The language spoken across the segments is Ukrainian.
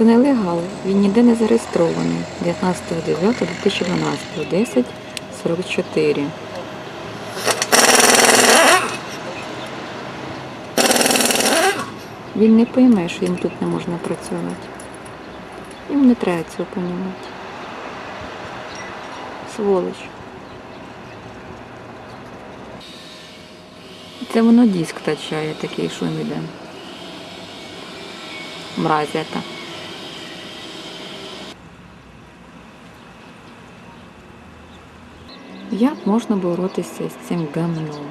Це нелегал, він ніде не зареєстрований. 19.09.2012, 10.44. Він не пойме, що їм тут не можна працювати. Їм не треба цього понімати. Сволоч. Це воно диск качає, такий шум іде. Мразь Як можна боротися з цим гамном?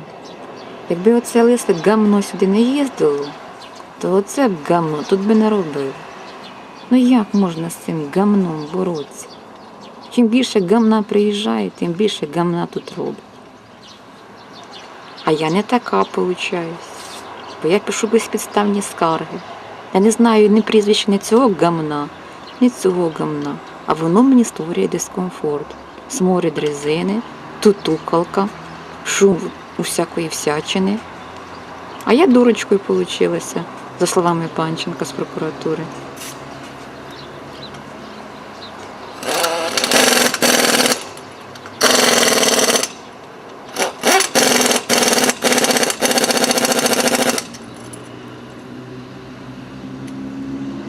Якби оце листе гамно сюди не їздило, то оце б гамно тут би не робив. Ну як можна з цим гамном боротися? Чим більше гамна приїжджає, тим більше гамна тут робить. А я не така получаюсь, бо я пишу безпідставні скарги. Я не знаю ні прізвища ні цього гамна, ні цього гамна, а воно мені створює дискомфорт. Сморід резини, тутукалка, шум усякої всячини. А я дурочкою получилася, за словами Панченка з прокуратури.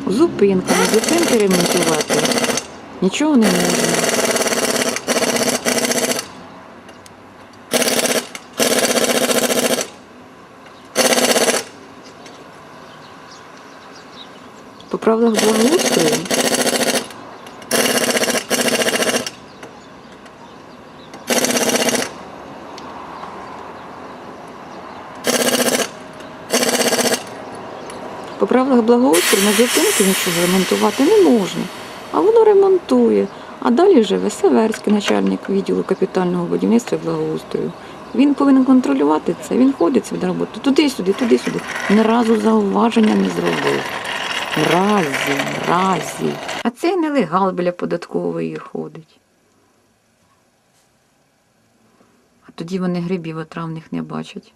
Зупинка, на зупинки ремонтувати. Нічого не можна. По правилах благоустрою По правилах благоустрою на зупинки нічого ремонтувати не можна. А воно ремонтує. А далі живе Северський начальник відділу капітального будівництва і благоустрою. Він повинен контролювати це. Він ходить собі на роботу туди-сюди, туди-сюди. Ні разу зауваження не зробив. Разі, разі. А цей нелегал біля податкової ходить. А тоді вони грибів отравних не бачать.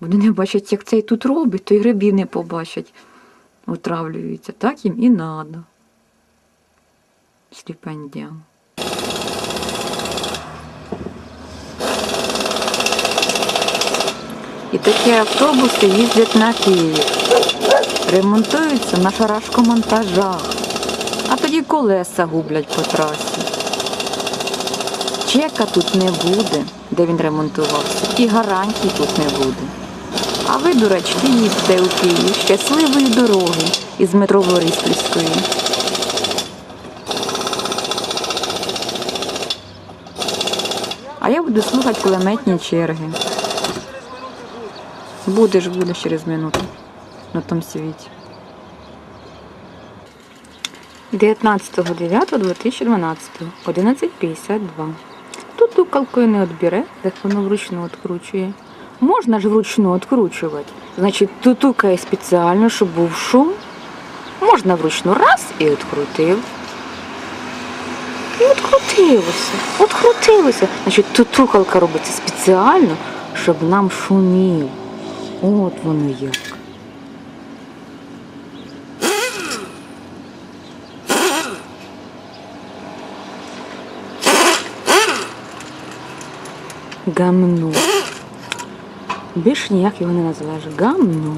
Вони не бачать, як цей тут робить, то й грибів не побачать. Отравлюються. Так їм і надо. Сліпендям. І такі автобуси їздять на Київ. Ремонтуються на шарашкомонтажах. А тоді колеса гублять по трасі. Чека тут не буде, де він ремонтувався, і гарантій тут не буде. А ви, дурачки, їдьте у Київ щасливої дороги із метро Бориспільської. А я буду слухати кулеметні черги. Будеш, будеш через минуту на тому світі. 19.09.2012, 11.52. Тут тукалкою не відбере, як воно вручну відкручує. Можна ж вручну відкручувати. Значить, тутукає спеціально, щоб був шум. Можна вручну раз і відкрутив. І відкрутилося. Відкрутилося. Значить, тутукалка робиться спеціально, щоб нам шумів. От воно як. Гамно. Більш ніяк його не називаєш. Гамно.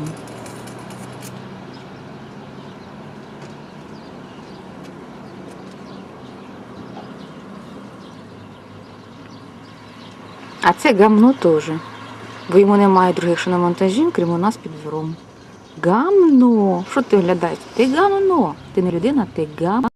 А це гамно теж. Бо йому немає других шиномонтажів, крім у нас під двором. Гамно. Що ти глядаєш? Ти гамно. Ти не людина, ти гамно.